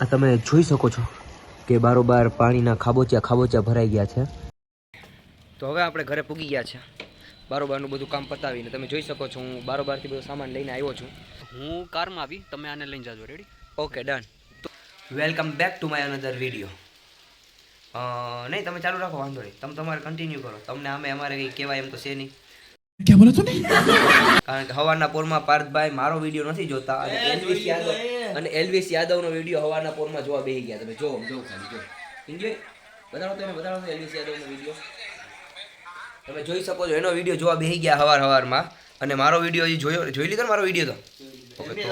આ તમે જોઈ શકો છો કે બારોબાર પાણીના ખાબોચિયા ખાબોચિયા ભરાઈ ગયા છે. તો હવે આપણે ઘરે પૂગી ગયા છે. બારોબારનું બધું કામ પતાવીને તમે જોઈ શકો છો હું બારોબારથી બધો સામાન લઈને આવ્યો છું. હું કારમાં આવી તમે આને લઈને જાજો ready okay done welcome back to my another video નહીં તમે ચાલુ રાખો વાંધો નહીં. તમે તમારે કન્ટિન્યુ કરો. તમને અમે અમારે કંઈ કહેવાય એમ તો છે નહીં. क्या બોલા તું કારણ કે હવાના પોરમાં પાર્થભાઈ મારો વીડિયો નથી જોતા અને એલવીસ યાદવ અને એલવીસ યાદવનો વીડિયો હવાના પોરમાં જોવા બેસી ગયા તમે જો જો ખાલી જો. એન્જોય બતાડો તો બતાડો તો એલવીસ યાદવનો વીડિયો. તમે જોઈ શકો છો એનો વીડિયો જોવા બેસી ગયા હવાર હવારમાં. અને મારો વીડિયો એ જોયો જોઈ લીધો મારો વીડિયો તો? ઓકે તો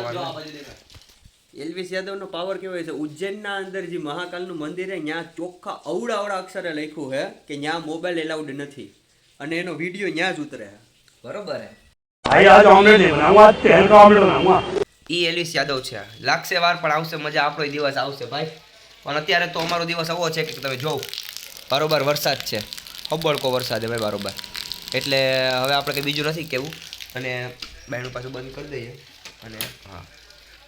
એલવીસ યાદવનો પાવર કેવો છે? ઉજ્જૈનના અંદર જે મહાકાલનું મંદિર છે ત્યાં ચોખ્ખા અવડા અવડા અક્ષરે લખ્યું છે કે ત્યાં મોબાઈલ એલાઉડ નથી. અને એનો વીડિયો ત્યાં જ ઉતરે છે. બરોબર હે? ભાઈ આજ ઓમલેટ નહીં બનાવું તેલ કા ઓમલેટ બનાવું ઈ એલિસ યાદવ છે. લાગશે વાર પણ આવશે મજા આપણો દિવસ આવશે ભાઈ. પણ અત્યારે તો અમારો દિવસ આવો છે કે તમે જોવ. બરોબર વરસાદ છે. હબળકો વરસાદ ભાઈ બરોબર. એટલે હવે આપણે કંઈ બીજું નથી કેવું અને બહેનું પાછું બંધ કરી દઈએ. અને હા.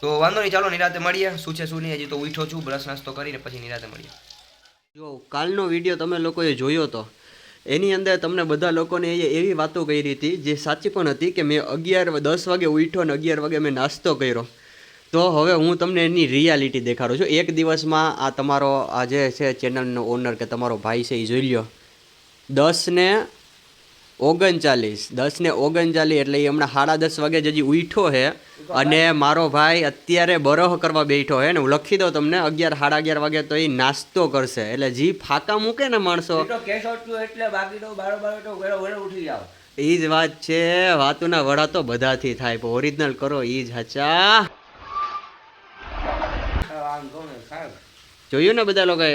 તો વાંધો નહીં ચાલો નિરાતે મળીએ. શું છે શું નહીં હજી તો ઉઠો છું બ્રશ નાસ્તો કરીને પછી નિરાતે મળીએ. જો કાલનો વીડિયો તમે લોકોએ જોયો હતો એની અંદર તમને બધા લોકોને એ એવી વાતો કરી હતી, જે સાચી પણ હતી કે મેં અગિયાર દસ વાગે ઉઠ્યો અને અગિયાર વાગે મેં નાસ્તો કર્યો. તો હવે હું તમને એની રિયાલિટી દેખાડું છું. એક દિવસમાં આ તમારો, આ જે છે ચેનલનો ઓનર કે તમારો ભાઈ છે એ જોઈ લ્યો. દસ ને ઓગણચાલીસ દસ ને ઓગણચાલીસ એટલે એ હમણાં સાડા દસ વાગે હજી ઉઠ્યો છે અને મારો ભાઈ અત્યારે બરહ કરવા બેઠો હે ને હું લખી દઉં તમને અગિયાર સાડા અગિયાર વાગે તો એ નાસ્તો કરશે. એટલે જી ફાકા મૂકે ને માણસો. એટલે બાકી એ જ વાત છે વાતુના વડા તો બધાથી થાય પણ ઓરિજિનલ કરો એ જ હાચા. જોયું ને બધા લોકો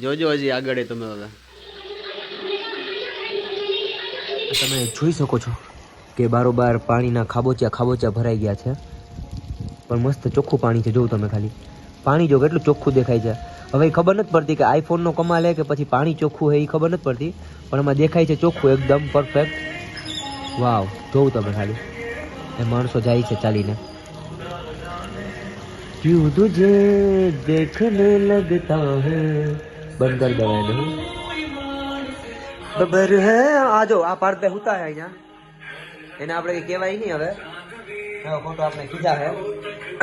જોજો હજી આગળ તમે હવે. તમે જોઈ શકો છો કે બારોબાર પાણીના ખાબોચિયા ખાબોચિયા ભરાઈ ગયા છે. પણ મસ્ત ચોખ્ખું પાણી છે, જોવું તમે ખાલી. પાણી જો કેટલું ચોખ્ખું દેખાય છે. હવે ખબર નથી પડતી કે આઈફોનનો કમાલ હે કે પછી પાણી ચોખ્ખું હે એ ખબર નથી પડતી. પણ એમાં દેખાય છે ચોખ્ખું, એકદમ પરફેક્ટ વાવ જોવું તમે ખાલી. એ માણસો જાય છે ચાલીને. क्यों तुझे देखने लगता है बंदर दवा બબર હે? આજો આ પાર્ટ પે હુતા હે અહીંયા. એને આપણે કહેવાય નહીં હવે. ફોટો આપણે કીધા હે.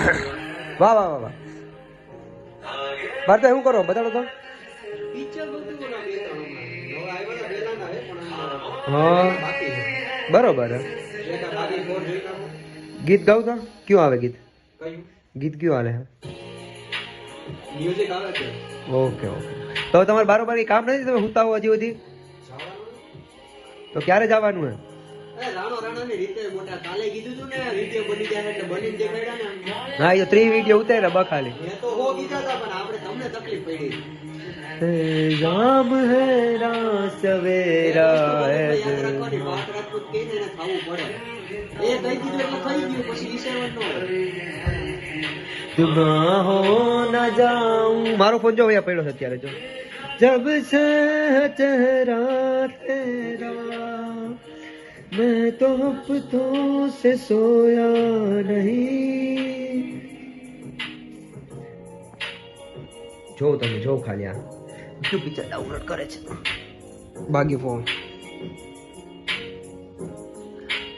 વાહ વાહ વાહ વાહ. ભારતે શું કરો? બતાડો તો. બરોબર હે. ગીત ગાવ તો? કયું આવે ગીત? ગીત કયું આવે ઓકે ઓકે. તો તમારે બારોબાર કામ નથી? તમે હુતા હો હજી સુધી? તો ક્યારે જવાનું હે હા એ ત્રી વીડિયો ઉતારે બખાલી રામ હે રા સવેરા હે હો ના જાઉં. મારો ફોન જો પડ્યો છે અત્યારે જો. જબ સે ચહેરા તેરા. मैं तो हफ्तों से सोया नहीं જો તમે જો ખાલી આ શું પિક્ચર ડાઉનલોડ કરે છે બાકી ફોન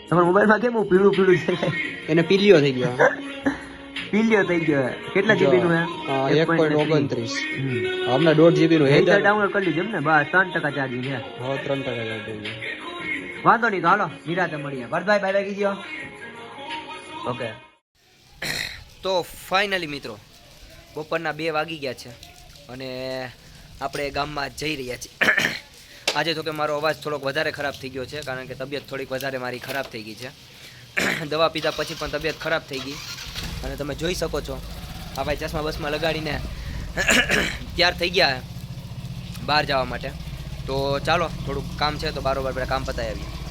તમારા મોબાઈલમાં કેમ હું પીળું પીળું છે એને પીલિયો થઈ ગયો પીલ્યો થઈ ગયો હે. કેટલા જીબી નું હે એક પોઈન્ટ ઓગણત્રીસ હમ. હમણાં દોઢ જીબી નું એક ડાઉનલોડ કરી લીધું એમ ને બસ ત્રણ ટકા ચાર્જિંગ છે હવે ત્રણ ટકા થઈ ગયું વાંધો નહીં, તો હાલો, નિરાતે મળીએ. ભરતભાઈ બાય બાય કીધો ઓકે તો ફાઇનલી મિત્રો, બપોરના બે વાગી ગયા છે અને આપણે ગામમાં જઈ રહ્યા છીએ. આજે તો કે મારો અવાજ થોડોક વધારે ખરાબ થઈ ગયો છે, કારણ કે તબિયત થોડીક વધારે મારી ખરાબ થઈ ગઈ છે. દવા પીધા પછી પણ તબિયત ખરાબ થઈ ગઈ. અને તમે જોઈ શકો છો, આ ભાઈ ચશ્મા બસમાં લગાડીને તૈયાર થઈ ગયા બહાર જવા માટે. તો ચાલો, થોડુંક કામ છે તો બારોબાર પેલા કામ પતાવી આવીએ.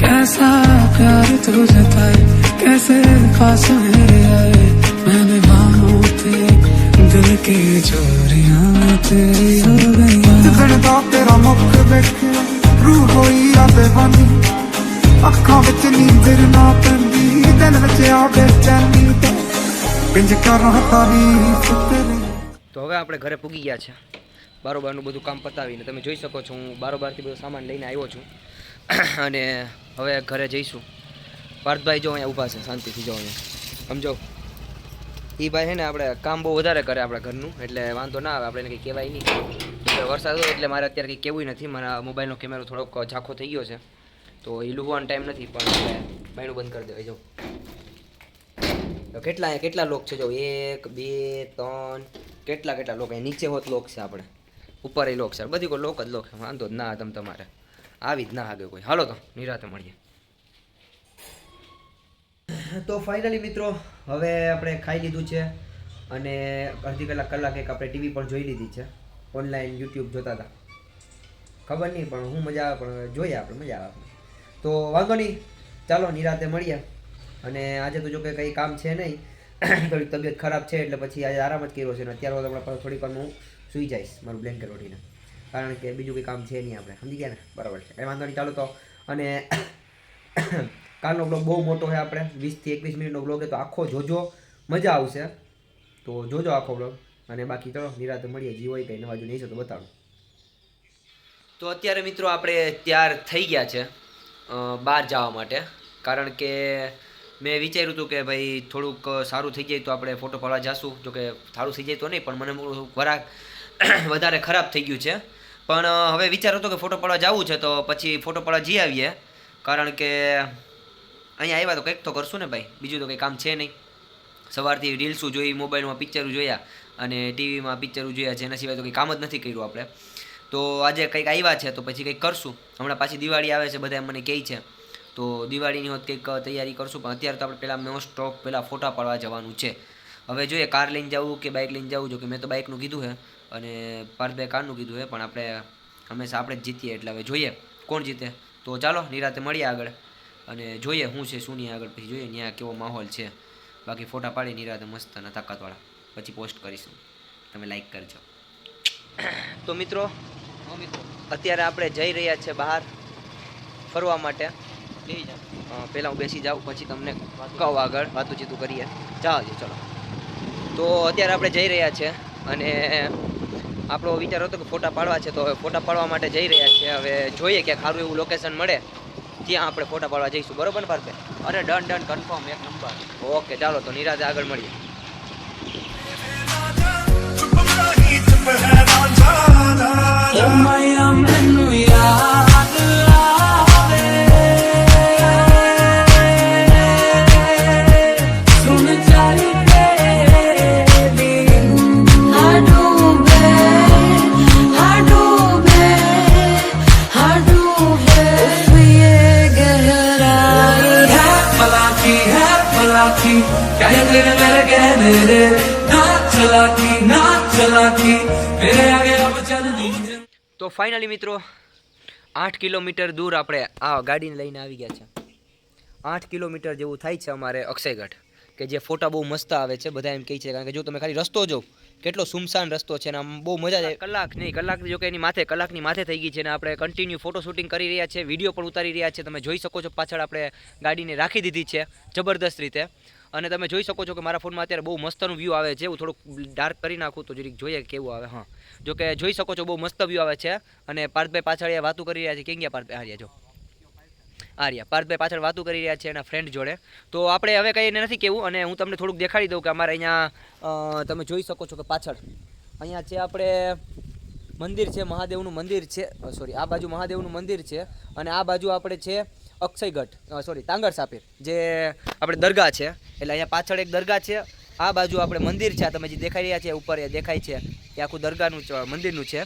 कैसा प्यार तू जताए कैसे पास मेरे आए मैंने बाहों पे दिल की चोरियां तेरी हो गई ਦਿਖਦਾ ਤੇਰਾ ਮੁੱਖ ਵੇਖਿਆ ਰੂਹ ਹੋਈ ਆ ਬੇਵਾਨੀ ਅੱਖਾਂ ਵਿੱਚ ਨੀਂਦਰ ਨਾ ਪੈਂਦੀ ਦਿਲ आ बेचैनी तो पिंज कर रहा तारीफ तेरी તો હવે આપણે ઘરે પૂગી ગયા છે બારોબારનું બધું કામ પતાવીને તમે જોઈ શકો છો, હું બારોબારથી બધો સામાન લઈને આવ્યો છું. અને હવે ઘરે જઈશું. પાર્થભાઈ જો અહીંયા ઊભા છે, શાંતિથી જો અહીંયા. સમજો? એ ભાઈ છે ને આપણે કામ બહુ વધારે કરે આપણા ઘરનું, એટલે વાંધો ના આવે, આપણે એને કંઈ કહેવાય નહીં. વરસાદ હોય એટલે મારે અત્યારે કંઈ કહેવું નથી, મારા મોબાઈલનો કેમેરો થોડોક ઝાંખો થઈ ગયો છે. તો એ લુહવાનો ટાઈમ નથી, પણ બાયણું બંધ કરી દેવાય, જો. કેટલા કેટલા લોક છે, જો? એક, બે, ત્રણ, કેટલા કેટલા લોક? નીચે હોત લોક છે આપણે. ઉપર એ લોક છે. બધી કોઈ લોક જ લોક છે. વાંધો જ ના તમ તમારે. આવી જ ના આગળ કોઈ. હાલો તો, નિરાતે મળીએ. તો ફાઇનલી મિત્રો, હવે આપણે ખાઈ લીધું છે અને અડધી કલાક કલાક એક આપણે ટીવી પણ જોઈ લીધી છે. ઓનલાઈન યુટ્યુબ જોતા હતા. ખબર નહીં, પણ હું મજા આવે, પણ જોઈએ આપણે, મજા આવે તો વાંધો નહીં, ચાલો નિરાતે મળીએ. અને આજે તો જો કે કંઈ કામ છે નહીં. થોડીક તબિયત ખરાબ છે, એટલે પછી આજે આરામ જ કર્યો છે. અને અત્યારે હમણાં પાછું થોડીક વાર હું સૂઈ જઈશ, મારું બ્લેન્કેટ ઓઢીને. કારણ કે બીજું કંઈ કામ છે નહીં આપણે. સમજી ગયા ને? બરાબર છે. કંઈ વાંધો નહીં, ચાલો તો. અને કાલનો બ્લોગ બહુ મોટો છે આપણે. વીસથી એકવીસ મિનિટનો બ્લોગ છે, તો આખો જોજો. મજા આવશે. તો જોજો આખો બ્લોગ અને બાકી ચલો, નિરાતે મળીએ. જી હોય કંઈ નવા જો નહીં છે, તો બતાડો. તો અત્યારે મિત્રો આપણે તૈયાર થઈ ગયા છે બહાર જવા માટે. કારણ કે મેં વિચાર્યું હતું કે ભાઈ થોડુંક સારું થઈ જાય તો આપણે ફોટો પાડવા જાશું. જોકે સારું થઈ જાય તો નહીં, પણ મને વરાક વધારે ખરાબ થઈ ગયું છે. પણ હવે વિચાર હતો કે ફોટો પાડવા જવું છે તો પછી ફોટો પાડવા જઈ આવીએ. કારણ કે અહીંયા આવ્યા તો કંઈક તો કરશું ને ભાઈ. બીજું તો કંઈ કામ છે નહીં. સવારથી રીલ્સો જોઈ, મોબાઈલમાં પિક્ચરો જોયા અને ટીવીમાં પિક્ચરો જોયા છે. એના સિવાય તો કંઈ કામ જ નથી કર્યું આપણે. તો આજે કંઈક આવ્યા છે તો પછી કંઈક કરશું. હમણાં પાછી દિવાળી આવે છે બધા મને કહે છે. તો દિવાળીની હોત કંઈક તૈયારી કરશું, પણ અત્યારે તો આપણે પહેલાં મોસ્ટ ઓફ પહેલાં ફોટા પાડવા જવાનું છે. હવે જોઈએ, કાર લઈને જવું કે બાઇક લઈને જવું? જો કે મેં તો બાઇકનું કીધું છે અને પાર્થભાઈ કાનું કીધું એ પણ આપણે હંમેશા આપણે જ જીતીએ, એટલે હવે જોઈએ કોણ જીતે. તો ચાલો, નિરાતે મળીએ આગળ. અને જોઈએ શું છે, શું આગળ, પછી જોઈએ ત્યાં કેવો માહોલ છે. બાકી ફોટા પાડી, નિરાતે મસ્ત અને તાકાતવાળા. પછી પોસ્ટ કરીશું. તમે લાઈક કરજો. તો મિત્રો, અત્યારે આપણે જઈ રહ્યા છીએ બહાર ફરવા માટે. પહેલા હું બેસી જાઉં, પછી તમને કહું આગળ વાતું ચીતું કરીએ ચાલો ચલો. તો અત્યારે આપણે જઈ રહ્યા છે, અને આપણો વિચાર હતો કે ફોટા પાડવા છે તો હવે ફોટા પાડવા માટે જઈ રહ્યા છે હવે જોઈએ કે સારું એવું લોકેશન મળે ત્યાં આપણે ફોટા પાડવા જઈશું. બરોબર ને પાર્થભાઈ અરે ડન ડન કન્ફર્મ એક નંબર ઓકે ચાલો તો નિરાતે આગળ મળીએ. તો ફાઇનલી મિત્રો, આઠ કિલોમીટર દૂર આપણે આ ગાડીને લઈને આવી ગયા છે. આઠ કિલોમીટર જેવું થાય છે અમારે અક્ષયગઢ કે જે ફોટા બહુ મસ્ત આવે છે, બધા એમ કહે છે, કારણ કે જો તમે ખાલી રસ્તો જો કેટલો સુમસાન રસ્તો છે આમ બહુ મજા આવે. કલાક નહીં, કલાક જો કે એની માથે, કલાકની માથે થઈ ગઈ છે ને આપણે કન્ટિન્યુ ફોટો શૂટિંગ કરી રહ્યા છે વીડિયો પણ ઉતારી રહ્યા છે, તમે જોઈ શકો છો પાછળ આપણે ગાડીને રાખી દીધી છે, જબરદસ્ત રીતે. અને તમે જોઈ શકો છો કે મારા ફોનમાં અત્યારે બહુ મસ્તનું વ્યૂ આવે છે. હું થોડુંક ડાર્ક કરી નાખું તો જરીક જોઈએ કેવું આવે, હા. જો કે જોઈ શકો છો બહુ મસ્ત વ્યૂ આવે છે અને પાર્થભાઈ પાછળ વાતો કરી રહ્યા છે. કેમ ગયા પાર્થભાઈ? હાર્યા જો. આર્યા પાર્થભાઈ પાછળ વાતું કરી રહ્યા છે એના ફ્રેન્ડ જોડે. તો આપણે હવે કંઈ એને નથી કહેવું અને હું તમને થોડુંક દેખાડી દઉં કે અમારે અહીંયા તમે જોઈ શકો છો કે પાછળ અહીંયા છે આપણે મંદિર છે, મહાદેવનું મંદિર છે. સોરી આ બાજુ મહાદેવનું મંદિર છે અને આ બાજુ આપણે છે અક્ષયગઢ સોરી તાંગર સાપીર જે આપણે દરગાહ છે. એટલે અહીંયા પાછળ એક દરગાહ છે. આ બાજુ આપણે મંદિર છે આ તમે જે દેખાઈ રહ્યા છે ઉપર એ દેખાય છે એ આખું દરગાહનું મંદિરનું છે.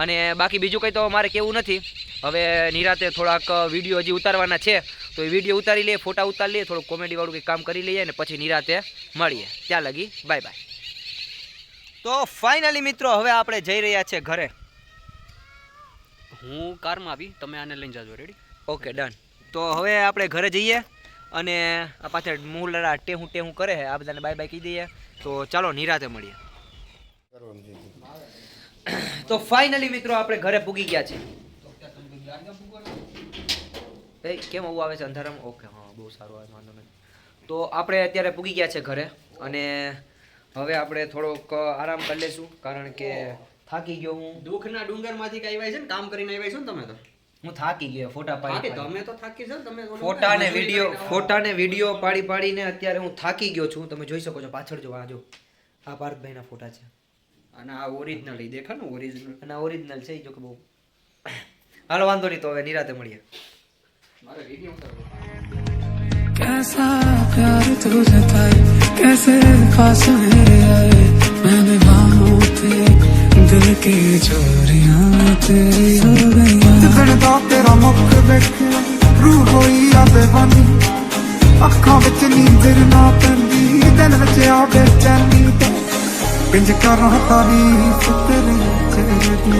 અને બાકી બીજું કંઈ તો મારે કેવું નથી. હવે નિરાતે થોડાક વીડિયો હજી ઉતારવાના છે. તો એ વીડિયો ઉતારી લઈએ ફોટા ઉતારી લઈએ થોડુંક કોમેડીવાળું કંઈક કામ કરી લઈએ ને પછી નિરાતે મળીએ. ત્યાં લગી બાય બાય. તો ફાઇનલી મિત્રો હવે આપણે જઈ રહ્યા છે ઘરે. હું કારમાં આવી તમે આને લઈને જાજો રેડી ઓકે ડન. તો હવે આપણે ઘરે જઈએ અને આ પાછળ મુહલરા ટેહું ટેહું કરે છે. આ બધાને બાય બાય કહી દઈએ. તો ચાલો નિરાતે મળીએ. તો ફાઇનલી મિત્રો આપણે ઘરે પૂગી ગયા છે એ, કેમ આવું આવે છે? અંધારામાં? ઓકે, હા, બહુ સારું આવે, વાંધો નહીં. તો આપણે અત્યારે પૂગી ગયા છે ઘરે અને હવે આપણે થોડોક આરામ કરી લઈશું, કારણ કે થાકી ગયો હું. દુઃખના ડુંગરમાંથી કઈ આવ્યા છે ને? કામ કરીને આવ્યા છો ને તમે તો? હું થાકી ગયો ફોટા બાકી પાડી તમે તો થાકી જાઓ તમે ઓલું ફોટા ને મજૂરી વિડીયો કરીને આવો. ફોટા ને વિડીયો પાડી પાડીને અત્યારે હું થાકી ગયો છું તમે જોઈ શકો છો પાછળ જો આ જો આ પાર્થભાઈના ફોટા છે અને આ ઓરિજિનલ દેખા ને ઓરિજિનલ અને આ ઓરિજિનલ છે ઈ જો કે બહુ હાલો વાંધો નહીં તો હવે નિરાતે મળીએ મારે વિડીયો ઉતારવો कैसा प्यार तू जताए कैसे पास मेरे आए मैंने बाहों पे दिल की चोरियां तेरी ਵੇਖਿਆ ਹੋਈ ਆ ਬੇਵਾਨੀ। ਅੱਖਾਂ ਵਿੱਚ ਨੀਂਦਰ ਨਾ ਪੈਂਦੀ ਦਿਨ ਵਿੱਚ ਆ ਬੇਚੈਨੀ ਪਿੰਜ ਕਰਾਂ ਤਾਰੀਫ ਤੇਰੇ ਚਿਹਰੇ ਦੀ।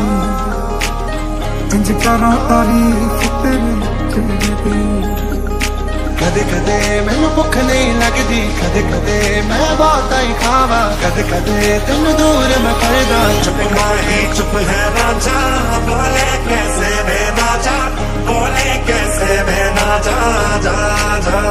ਇੰਜ ਕਰਾਂ ਤਾਰੀਫ ਤੇਰੇ ਚਿਹਰੇ ਦੀ। ਕਦੇ ਕਦੇ ਮੈਨੂੰ ਭੁੱਖ ਨਹੀਂ ਲੱਗਦੀ ਕਦੇ ਕਦੇ ਮੈਂ ਬਹੁਤਾਂ ਹੀ ਖਾਵਾ ਕਦੇ ਕਦੇ ਤੈਨੂੰ ਦੂਰ ਮੈਂ ਕਰਦਾ ਚੁੱਪ ਮਾਹੀ ਚੁੱਪ ਹੈ ਰਾਜਾ ਬੋਲੇ ਕੈਸੇ ਮੈਂ ਰਾਜਾ ਬੋਲੇ ਕੈਸੇ ਮੈਂ ਰਾਜਾ ਜਾ ਜਾ